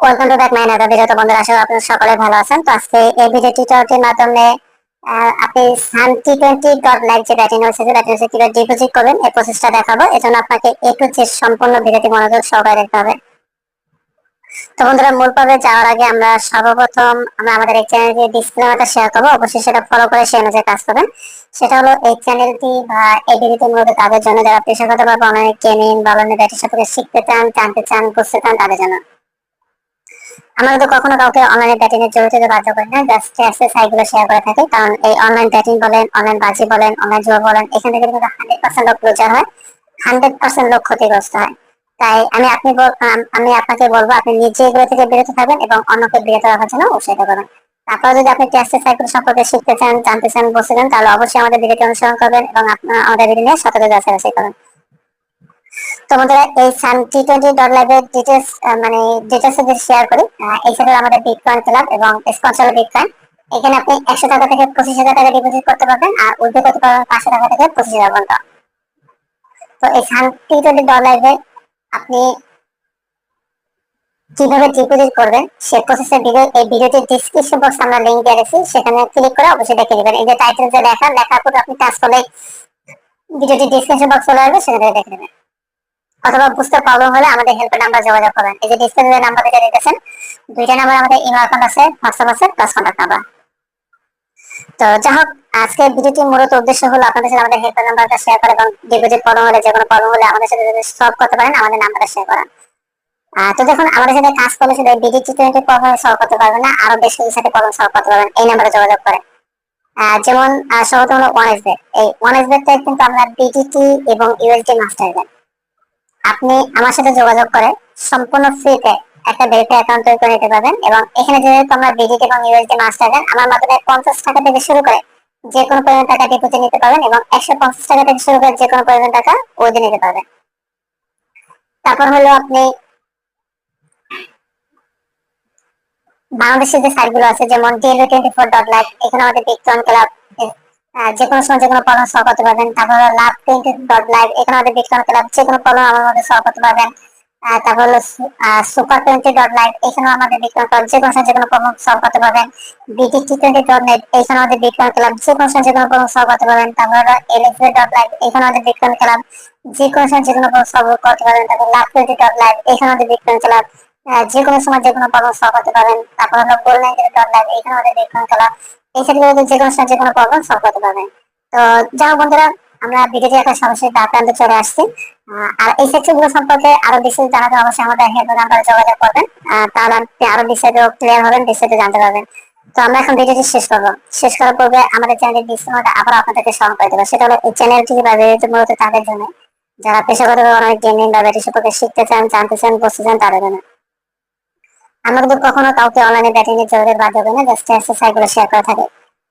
Welcome to back my another video তো বন্ধুরা সকলে ভালো আছেন। তো আজকে এই ভিডিও মাধ্যমে আপনি টোয়েন্টি ডট লাইভ যে ব্যাটিং যে ব্যাটিং ডিপোজিট করবেন, এই প্রসেসটা দেখাবো। এজন্য আপনাকে এ টু জেড সম্পূর্ণ ভিডিওটি মনোযোগ সহকারে দেখতে হবে। তো বন্ধুরা, মূল পর্বে যাওয়ার আগে আমরা সর্বপ্রথম আমরা আমাদের এই চ্যানেলটি ডিসক্লেমারটা শেয়ার করব। অবশ্যই সেটা ফলো করে সেই অনুযায়ী কাজ করবেন। সেটা হলো, এই চ্যানেলটি বা এই ভিডিওটি মূলত তাদের জন্য? যারা গেমিং বা অনলাইন ব্যাটিং সম্পর্কে শিখতে চান, জানতে চান, বুঝতে চান, তাদের জন্য। আমরা তো কখনো কাউকে অনলাইনে ব্যাটিং এর জড়িত বাধ্য করি না জাস্ট এক্সারসাইজগুলো শেয়ার করে থাকি। কারণ এই অনলাইন ব্যাটিং বলেন অনলাইন বাজি বলেন অনলাইন জুয়া বলেন, এখান থেকে কিন্তু হান্ড্রেড পার্সেন্ট লোক লুজার হয় হান্ড্রেড পার্সেন্ট লোক ক্ষতিগ্রস্ত হয়। তাই আমি আপনি আমি আপনাকে বলব, আপনি নিজে এগুলো থেকে বিরত থাকবেন এবং অন্যকে বিরত রাখার জন্য উৎসাহিত করবেন। তারপর যদি আপনি টেস্ট সাইকেল সম্পর্কে শিখতে চান, জানতে চান বসতে চান, তাহলে অবশ্যই আমাদের ভিডিওটি অনুসরণ করবেন এবং আপনার আমাদের ভিডিও নিয়ে সতর্ক যাচাই করবেন। তো বন্ধুরা এই সান টি টোয়েন্টি ডট লাইভের ডিটেলস মানে ডিটেলস যদি শেয়ার করি এই সাথে আমাদের বিটকয়েন ক্লাব এবং স্পন্সর বিটকয়েন এখানে আপনি একশো টাকা থেকে পঁচিশ হাজার টাকা ডিপোজিট করতে পারবেন আর উইথড্র করতে পারবেন পাঁচশো টাকা থেকে পঁচিশ হাজার পর্যন্ত। তো এই সান টি টোয়েন্টি ডট লাইভে আপনি কীভাবে ডিপোজিট করবেন, সে প্রসেসের ভিডিও এই ভিডিওটির ডিসক্রিপশন বক্স আমরা লিংক দিয়ে রেখেছি, সেখানে ক্লিক করে অবশ্যই দেখে নেবেন। এই যে টাইটেল যে লেখা, লেখার পর আপনি টাচ করলে ভিডিওটি ডিসক্রিপশন বক্স চলে আসবে, সেখানে দেখে নেবেন। অথবা বুঝতে প্রবলেম হলে আমাদের হেল্পের নাম্বার যোগাযোগ করবেন। এই যে ডিসপ্লে নাম্বার যেটা দেখতেছেন দুইটা নাম্বার আমাদের ইমেল অ্যাকাউন্ট আছে হোয়াটসঅ্যাপ আছে প্লাস কন্ট্যাক্ট নাম্বার তো যাই হোক, আজকে ভিডিওটি মূলত উদ্দেশ্য হলো আপনাদের সাথে আমাদের হেল্পের নাম্বারটা শেয়ার করে এবং ডিপোজিট প্রবলেম হলে যে কোনো প্রবলেম হলে আমাদের সাথে যদি সলভ করতে পারেন, আমাদের নাম্বারটা শেয়ার করা। তো দেখুন, আমাদের সাথে কাজ করলে শুধু বিডিটি টোয়েন্টি প্রবলেম সলভ করতে পারবেন না, আরও বেশ কিছু সাথে প্রবলেম সলভ করতে পারবেন, এই নাম্বারে যোগাযোগ করে। যেমন সর্বপ্রথম হলো ওয়ান এস এই ওয়ান এস কিন্তু আমরা বিডিটি এবং ইউএসডি মাস্টার দেন। আপনি আমার সাথে যোগাযোগ করে সম্পূর্ণ ফ্রিতে একটা ভেরিফাই অ্যাকাউন্ট তৈরি করে নিতে পারবেন এবং এখানে যেহেতু আমরা বিডিটি এবং ইউএসডি মাস্টার দেন আমার মাধ্যমে পঞ্চাশ টাকা থেকে শুরু করে যে কোনো পরিমাণ টাকা ডিপোজিট নিতে পারবেন এবং একশো পঞ্চাশ টাকা থেকে শুরু করে যে কোনো পরিমাণ টাকা ওইদিন নিতে পারবেন। তারপর হলো আপনি বাংলাদেশের যে সাইটগুলো আছে, যেমন DLO twenty four dot live এখানে আমাদের বিটকয়েন ক্লাব যে কোনো সময় যে কোনো প্রবলেম সলভ করতে পারবেন তারপর লাভ টোয়েন্টি ডট লাইভ এখানে আমাদের বিটকয়েন ক্লাব যে কোনো প্রবলেম আমার মধ্যে সলভ করতে পারবেন তারপর হলো সুপার টোয়েন্টি ডট লাইভ এখানে আমাদের বিটকয়েন ক্লাব যে কোনো সময় যে কোনো প্রবলেম সলভ করতে পারবেন বিটিটি টোয়েন্টি ডট নেট এখানে আমাদের বিটকয়েন ক্লাব যে কোনো সময় যে কোনো প্রবলেম সলভ করতে পারবেন তারপর হলো এলএফএ ডট লাইভ এখানে আমাদের বিটকয়েন ক্লাব যে কোনো সময় যে কোনো প্রবলেম সলভ করতে পারবেন তারপর লাভ টোয়েন্টি ডট লাইভ এখানে আমাদের বিটকয়েন ক্লাব যে কোনো সময় যে কোনো প্রবলেম সলভ করতে পারবেন তারপর হলো গোল্ড গোল্ডেন ডট লাইভ এখানে আমাদের বিটকয়েন ক্লাব এই সাইটগুলোতে যে কোনো সময় যে কোনো প্রবলেম সলভ করতে পারবেন তো যাও বন্ধুরা, আমরা ভিডিওটি একটা সমস্যার প্রান্তে চলে আসছি। আর এই সম্পর্কে আরও বিশেষ জানাতে অবশ্যই আমাদের হেল্প নাম্বারে যোগাযোগ করবেন। তাহলে আপনি আরও বিস্তারিত ক্লিয়ার হবেন, বিস্তারিত জানতে পারবেন। তো আমরা এখন ভিডিওটি শেষ করব। শেষ করার পূর্বে আমাদের চ্যানেলের ডিসকাউন্টটা আবার আপনাদেরকে স্মরণ করে দেবো। সেটা হলো, এই চ্যানেলটি বা ভিডিওটি মূলত তাদের জন্য। যারা পেশাগতভাবে অনেক গেমিং বা সম্পর্কে শিখতে চান, জানতে চান, বুঝতে চান, তাদের জন্য। কিন্তু কখনো কাউকে অনলাইনে ব্যাটিং এর জরুরি বাধ্য করি না জাস্ট এক্সারসাইজগুলো শেয়ার করে থাকে।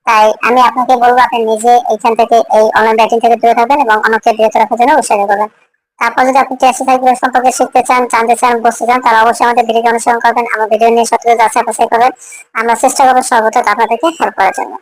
তাই আমি আপনাকে বলব, আপনি নিজে এইখান থেকে এই অনলাইন ব্যাটিং থেকে দূরে থাকবেন এবং অন্যকে বিরত রাখার জন্য উৎসাহিত করবেন। তারপর যদি আপনি এক্সারসাইজগুলো সম্পর্কে শিখতে চান, জানতে চান, বুঝতে চান, তাহলে অবশ্যই আমাদের ভিডিও অনুসরণ করবেন, আমার ভিডিও নিয়ে সত্যি যাচাই করবেন, আমরা চেষ্টা করব সর্বত্র আপনাদেরকে হেল্প করার জন্য।